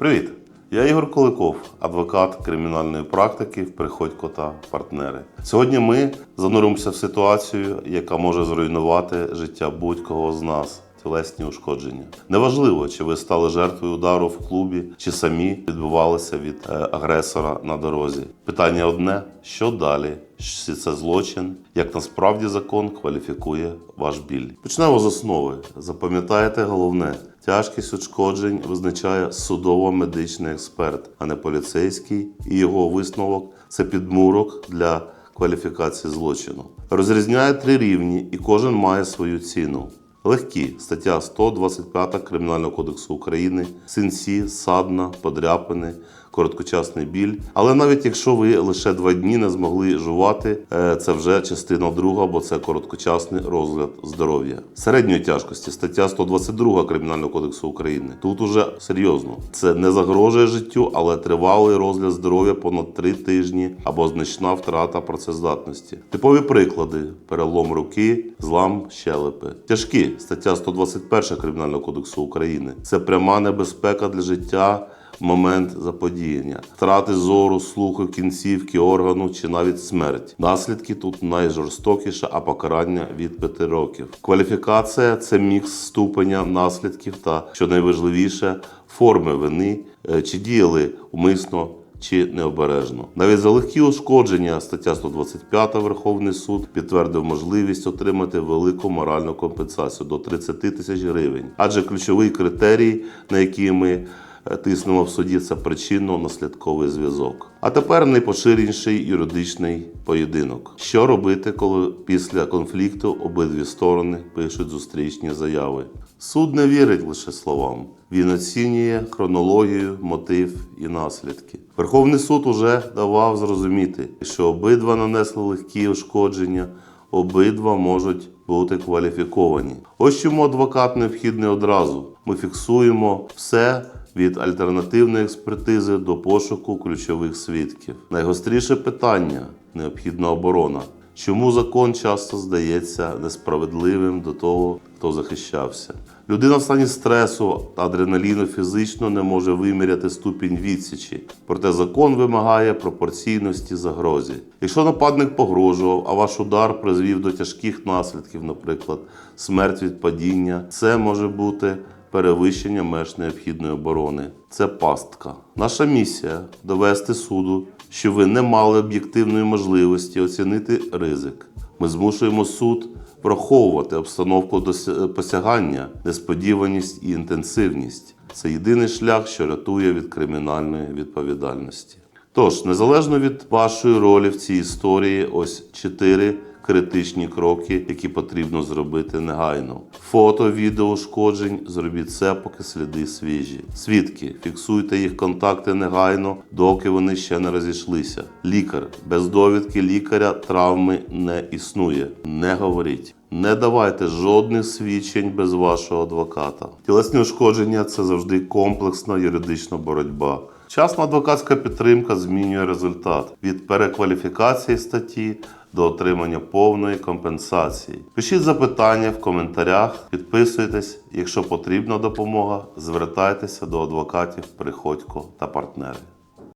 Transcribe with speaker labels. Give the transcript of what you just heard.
Speaker 1: Привіт! Я Ігор Куликов, адвокат кримінальної практики в Приходько та партнери. Сьогодні ми зануримося в ситуацію, яка може зруйнувати життя будь-кого з нас. Тілесні ушкодження. Неважливо, чи ви стали жертвою удару в клубі, чи самі відбувалися від е, агресора на дорозі. Питання одне: що далі? Чи це злочин? Як насправді закон кваліфікує ваш біль? Почнемо з основи. Запам'ятайте головне: тяжкість ушкоджень визначає судово-медичний експерт, а не поліцейський, і його висновок це підмурок для кваліфікації злочину. Розрізняє три рівні, і кожен має свою ціну. Легкі стаття 125 Кримінального кодексу України, синці, садна, подряпини, короткочасний біль. Але навіть якщо ви лише два дні не змогли жувати, е, це вже частина друга, бо це короткочасний розгляд здоров'я. Середньої тяжкості стаття 122 Кримінального кодексу України. Тут уже серйозно. Це не загрожує життю, але тривалий розгляд здоров'я понад три тижні або значна втрата працездатності. Типові приклади: перелом руки, злам щелепи. Тяжкі стаття 121 Кримінального кодексу України. Це пряма небезпека для життя. Момент заподіяння, втрати зору, слуху, кінцівки, органу чи навіть смерть. Наслідки тут найжорстокіше, а покарання від 5 років. Кваліфікація це мікс ступеня наслідків та, що найважливіше, форми вини, е, чи діяли умисно чи необережно. Навіть за легкі ушкодження стаття 125 Верховний суд підтвердив можливість отримати велику моральну компенсацію до 30 тисяч гривень. Адже ключовий критерій, на який ми тиснемо в суді, це причинно-наслідковий зв'язок. А тепер найпоширеніший юридичний поєдинок. Що робити, коли після конфлікту обидві сторони пишуть зустрічні заяви? Суд не вірить лише словам. Він оцінює хронологію, мотив і наслідки. Верховний суд уже давав зрозуміти, що обидва нанесли легкі ушкодження, обидва можуть бути кваліфіковані. Ось чому адвокат необхідний одразу. Ми фіксуємо все від альтернативної експертизи до пошуку ключових свідків. Найгостріше питання необхідна оборона. Чому закон часто здається несправедливим до того, хто захищався? Людина в стані стресу та адреналіну фізично не може виміряти ступінь відсічі, проте закон вимагає пропорційності загрозі. Якщо нападник погрожував, а ваш удар призвів до тяжких наслідків, наприклад, смерть від падіння, це може бути перевищення меж необхідної оборони. Це пастка. Наша місія довести суду, що ви не мали об'єктивної можливості оцінити ризик. Ми змушуємо суд враховувати обстановку посягання, несподіваність і інтенсивність. Це єдиний шлях, що рятує від кримінальної відповідальності. Тож, незалежно від вашої ролі в цій історії, ось чотири критичні кроки, які потрібно зробити негайно. Фото, відео ушкоджень, зробіть це, поки сліди свіжі. Свідки, фіксуйте їх контакти негайно, доки вони ще не розійшлися. Лікар без довідки лікаря травми не існує. Не говоріть. Не давайте жодних свідчень без вашого адвоката. Тілесні ушкодження це завжди комплексна юридична боротьба. Вчасна адвокатська підтримка змінює результат від перекваліфікації статті до отримання повної компенсації. Пишіть запитання в коментарях, підписуйтесь. Якщо потрібна допомога, звертайтеся до адвокатів Приходько та партнери.